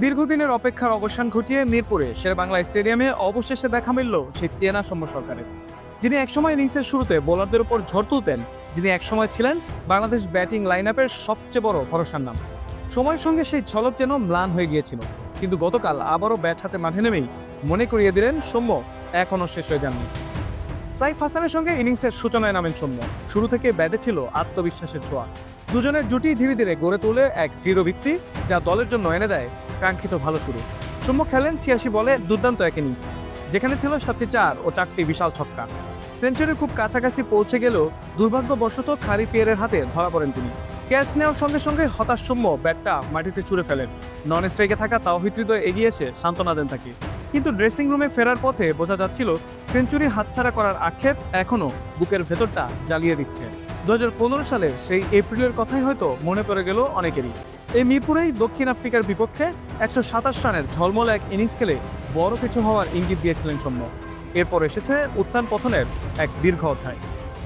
দীর্ঘদিনের অপেক্ষার অবসান ঘটিয়ে মিরপুরে শের বাংলা স্টেডিয়ামে অবশেষে দেখা মিলল সেই চেনা সৌম্য সরকারের। যিনি একসময় ইনিংসের শুরুতে বোলারদের উপর ঝড় তুলতেন, যিনি একসময় ছিলেন বাংলাদেশ ব্যাটিং লাইন আপের সবচেয়ে বড় ভরসার নাম। সময়ের সঙ্গে সেই ঝলক যেন ম্লান হয়ে গিয়েছিল। কিন্তু গতকাল আবারও ব্যাট হাতে মাঠে নেমেই মনে করিয়ে দিলেন সৌম্য এখনও শেষ হয়ে যাননি। সাইফ হাসানের সঙ্গে ইনিংসের সূচনায় নামেন সৌম্য। শুরু থেকে ব্যাটে ছিল আত্মবিশ্বাসের ছোঁয়া। দুজনের জুটি ধীরে ধীরে গড়ে তোলে এক দৃঢ় ভিত্তি, যা দলের জন্য এনে দেয় কাঙ্ক্ষিত ভালো শুরু। সৌম্য খেলেন ছিয়াশি বলে দুর্দান্ত এক ইনিংস, যেখানে ছিল সাতটি চার ও চারটি বিশাল ছক্কা। সেঞ্চুরি খুব কাছাকাছি পৌঁছে গেলেও দুর্ভাগ্যবশত খারি পিয়ারের হাতে ধরা পড়েন তিনি। ক্যাচ নেওয়ার সঙ্গে সঙ্গে হতাশ সৌম্য ব্যাটটা মাটিতে ছুঁড়ে ফেলেন। নন স্ট্রাইকে থাকা তাওহিদ হৃদয় এগিয়ে এসে সান্ত্বনা দেন তাকে। কিন্তু ড্রেসিং রুমে ফেরার পথে বোঝা যাচ্ছিল সেঞ্চুরি হাতছাড়া করার আক্ষেপ এখনও বুকের ভেতরটা জ্বালিয়ে দিচ্ছে। দু সালের সেই এপ্রিলের কথাই হয়তো মনে পড়ে গেল অনেকেরই। এই মিরপুরেই দক্ষিণ আফ্রিকার বিপক্ষে একশো সাতাশ রানের ঝলমল এক ইনিংস খেলে বড় কিছু হওয়ার ইঙ্গিত দিয়েছিলেন সৌম্য। এরপর এসেছে উত্থান পথনের এক দীর্ঘ অধ্যায়।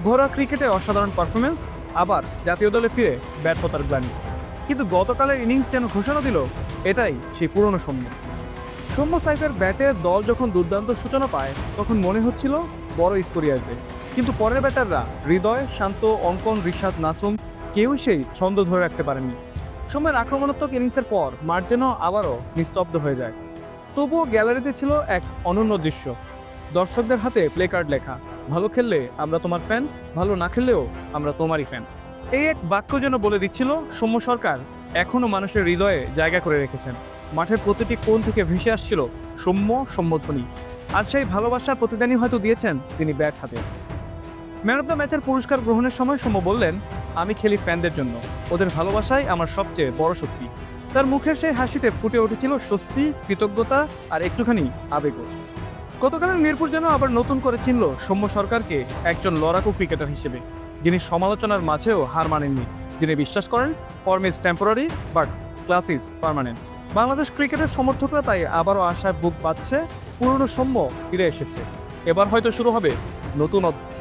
ঘরোয়া ক্রিকেটে অসাধারণ পারফরমেন্স আবার জাতীয় দলে ফিরে ব্যর্থতার গ্লানি। কিন্তু গতকালের ইনিংস যেন ঘোষণা দিল, এটাই সেই পুরনো সৌম্য। সৌম্য সাইফের ব্যাটে দল যখন দুর্দান্ত সূচনা পায়, তখন মনে হচ্ছিল বড় স্কোরই আসবে। কিন্তু পরের ব্যাটাররা, হৃদয়, শান্ত, অঙ্কন, রিশাদ, নাসুম, কেউই সেই ছন্দ ধরে রাখতে পারেনি সময়ের আক্রমণাত্মক ইনিংসের পর মাঠ যেন আবারও নিস্তব্ধ হয়ে যায়। তবুও গ্যালারিতে ছিল এক অনন্য দৃশ্য। দর্শকদের হাতে প্লে কার্ড লেখা, ভালো খেললে আমরা তোমার ফ্যান ভালো না খেললেও আমরা তোমারই ফ্যান এই এক বাক্য যেন বলে দিচ্ছিল সৌম্য সরকার এখনও মানুষের হৃদয়ে জায়গা করে রেখেছেন। মাঠের প্রতিটি কোণ থেকে ভেসে আসছিল সৌম্য সম্বোধনী। আর সেই ভালোবাসার প্রতিদানই হয়তো দিয়েছেন তিনি ব্যাট হাতে। ম্যান অফ দ্য ম্যাচের পুরস্কার গ্রহণের সময় সৌম্য বললেন, আমি খেলি ফ্যানদের জন্য। ওদের ভালোবাসাই আমার সবচেয়ে বড় শক্তি। তার মুখের সেই হাসিতে ফুটে উঠেছিল স্বস্তি, কৃতজ্ঞতা আর একটুখানি আবেগও। গতকালের মিরপুর যেন আবার নতুন করে চিনল সৌম্য সরকারকে একজন লড়াকু ক্রিকেটার হিসেবে, যিনি সমালোচনার মাঝেও হার মানেননি, যিনি বিশ্বাস করেন, form is temporary but class is permanent. Bangladesh ক্রিকেটের সমর্থকরা তাই আবারও আশায় বুক পাচ্ছে পুরনো সৌম্য ফিরে এসেছে। এবার হয়তো শুরু হবে নতুন অধ্যায়।